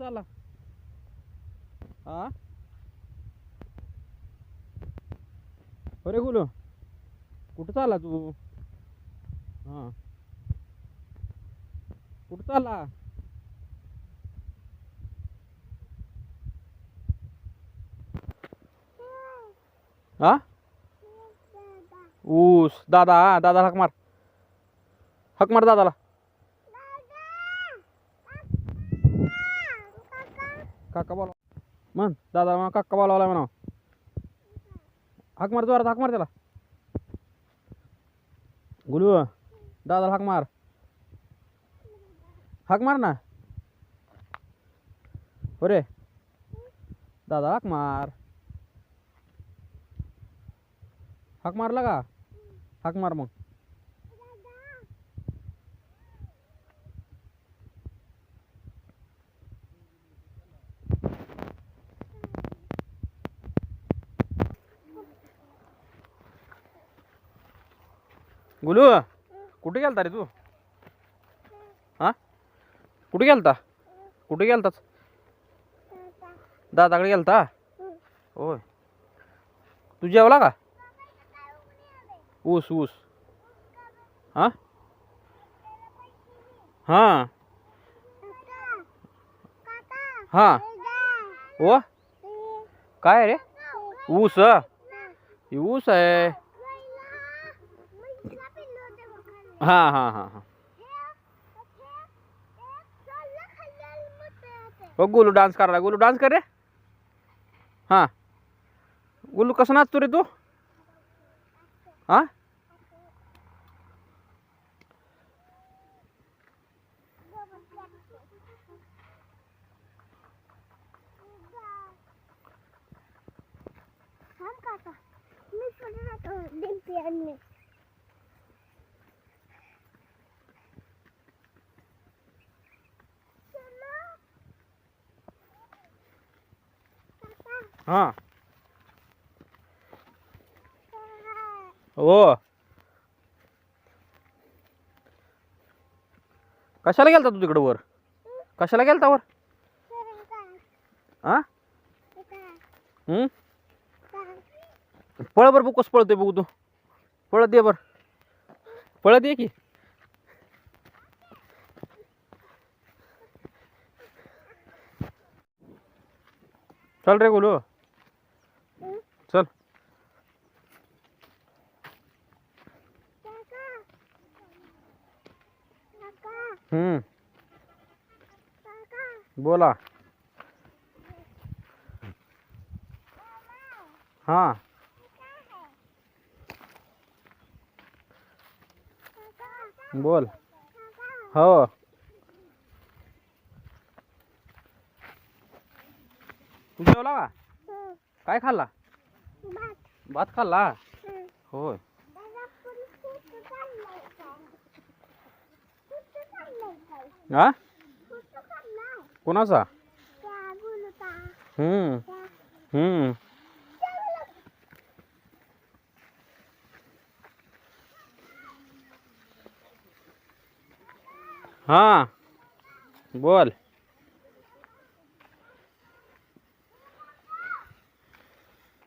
चला. हा? अरे गुलो कुठं चाला तू? हा. कुठं चाला हा? ऊस दादा हा दादा हक मार. हक मार दादाला. काका बोला म्हण दादा म्हणा काका बोलावला म्हणा हाक मार जोरात हाक मार त्याला. गुलू दादाला हाक मार. हाक मार ना. अरे दादा हाक मार. हाक मारला का? हाक मार मग. गुलू कुठे गेलता रे तू? हा? कुठे गेलता? कुठे गेलताच दादाकडे गेलता? होय. तू जेवला का? ऊस ऊस. हा? हा. हा. ओ काय रे? ऊस. ऊस आहे. हां हां हां हां. हो गोलू डान्स करायला गोलू डान्स कर रे. हां. गोलू कसं नाचतो रे तू? हां? हा हा. हो. कशाला गेलता तू तिकडं वर? कशाला गेलता वर? हा हम्म? पळ बरं बघ कसं पळतोय बघू तू. पळत ये बर. पळत ये की. चल रे गोलू चल हम्म. बोला. हा. बोल. हो. तू जेवला का? काय खाल्ला? भात. खाल्ला? होय. हा? कोणाचा? हम्म. हम्म. हा. बोल.